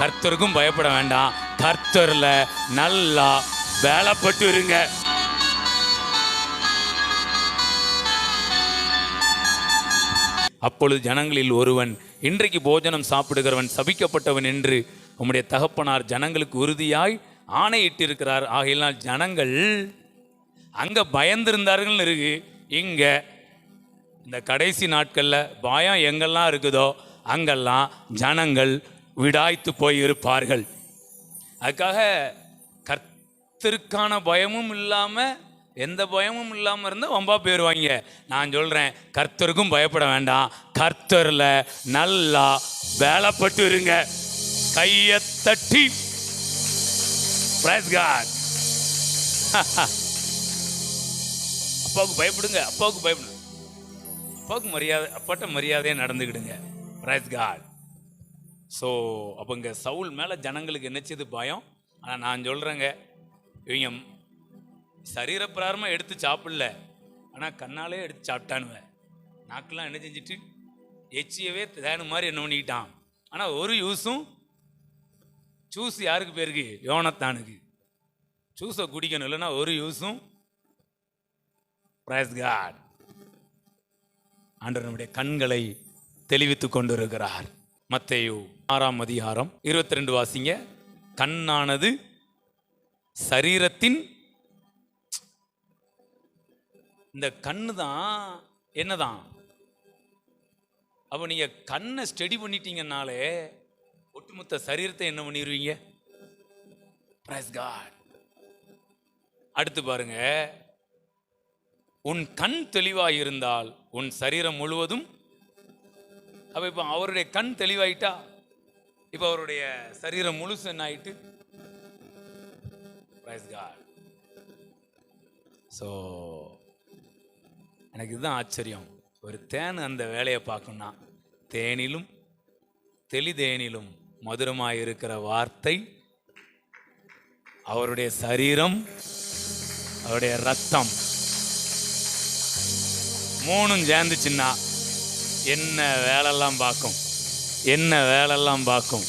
கர்த்தருக்கும் பயப்பட வேண்டாம். கர்த்தரில் நல்லா வேலைப்பட்டு இருங்க. அப்பொழுது ஜனங்களில் ஒருவன் இன்றைக்கு போஜனம் சாப்பிடுகிறவன் சபிக்கப்பட்டவன் என்று உம்முடைய தகப்பனார் ஜனங்களுக்கு உறுதியாய் ஆணையிட்டிருக்கிறார். ஆகையினால் ஜனங்கள் அங்க பயந்திருந்தார்கள் இருக்கு. இங்க இந்த கடைசி நாட்களில் பயம் எங்கெல்லாம் இருக்குதோ அங்கெல்லாம் ஜனங்கள் விடாய்த்து போய் இருப்பார்கள் அதுக்காக கர்த்தருக்கான பயமும் இல்லாமல் எந்த பயமும் இல்லாமல் இருந்தால் வம்பா போயிருவாங்க. நான் சொல்கிறேன் கர்த்தருக்கும் பயப்பட வேண்டாம். கர்த்தரில் நல்லா வேலைப்பட்டு இருங்க. கையை தட்டி. Praise God. அப்பாவுக்கு பயப்படுங்க அப்பாவுக்கு பயப்படுங்க அப்பாவுக்கு மரியாதை அப்பாட்ட மரியாதையாக நடந்துக்கிடுங்க. பிரைஸ் காட் ஸோ அப்போ இங்கே சவுல் மேலே ஜனங்களுக்கு என்னச்சது பயம்? ஆனால் நான் சொல்கிறேங்க இவங்க சரீரப்பிராரமாக எடுத்து சாப்பிடல. ஆனால் கண்ணாலே எடுத்து சாப்பிட்டானுவேன் நாக்கெல்லாம் என்ன செஞ்சுட்டு? எச்சியவே தேனு மாதிரி என்ன பண்ணிக்கிட்டான். ஆனால் ஒரு யூஸும் ஜூஸ் யாருக்கு பேருக்கு யோனத்தானுக்கு. ஜூஸை குடிக்கணும் இல்லைன்னா ஒரு யூஸும் பிரைஸ் காட் ஆண்டவர் நம்முடைய கண்களை தெளிவித்து கொண்டிருக்கிறார். மத்தேயு ஆறாம் அதிகாரம் இருபத்தி ரெண்டு வாசிங்க. கண்ணானது சரீரத்தின் இந்த கண்ணு தான் என்னதான்? அப்போ நீங்க கண்ணை ஸ்டடி பண்ணிட்டீங்கன்னாலே ஒட்டுமொத்த சரீரத்தை என்ன பண்ணிடுவீங்க Praise God. அடுத்து பாருங்க. உன் கண் தெளிவாக இருந்தால் உன் சரீரம் முழுவதும் அப்போ இப்போ அவருடைய கண் தெளிவாயிட்டா? இப்போ அவருடைய சரீரம் முழுசு என்ன ஆயிட்டு ஸோ எனக்கு இதுதான் ஆச்சரியம். ஒரு தேன் அந்த வேலையை பார்க்கணும்னா தேனிலும் தெளிதேனிலும் மதுரமாக இருக்கிற வார்த்தை அவருடைய சரீரம் அவருடைய ரத்தம் மூணும் சேர்ந்துச்சுன்னா என்ன வேலைலாம் பார்க்கும்? என்ன வேலைலாம் பார்க்கும்?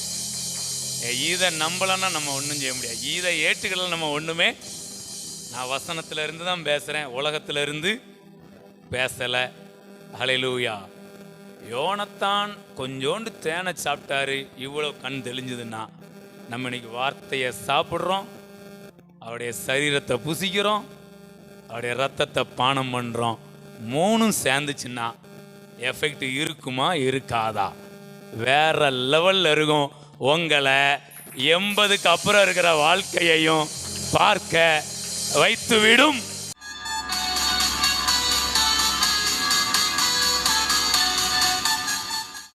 இதை நம்பலன்னா நம்ம ஒன்றும் செய்ய முடியாது. இதை ஏற்றுக்கலாம் நம்ம ஒன்றுமே நான் வசனத்திலிருந்து தான் பேசுகிறேன் உலகத்துல இருந்து பேசலை. ஹalleluya. யோனத்தான் கொஞ்சோண்டு தேனை சாப்பிட்டாரு. இவ்வளோ கண் தெளிஞ்சதுன்னா நம்ம இன்னைக்கு வார்த்தையை சாப்பிட்றோம். அவருடைய சரீரத்தை புசிக்கிறோம். அவருடைய ரத்தத்தை பானம் பண்ணுறோம் மூணும் சேர்ந்துச்சுன்னா எஃபெக்ட் இருக்குமா? இருக்காதா. வேற லெவல்ல இருக்கும். உங்களை எண்பதுக்கு அப்புறம் இருக்கிற வாழ்க்கையையும் பார்க்க வைத்து விடும்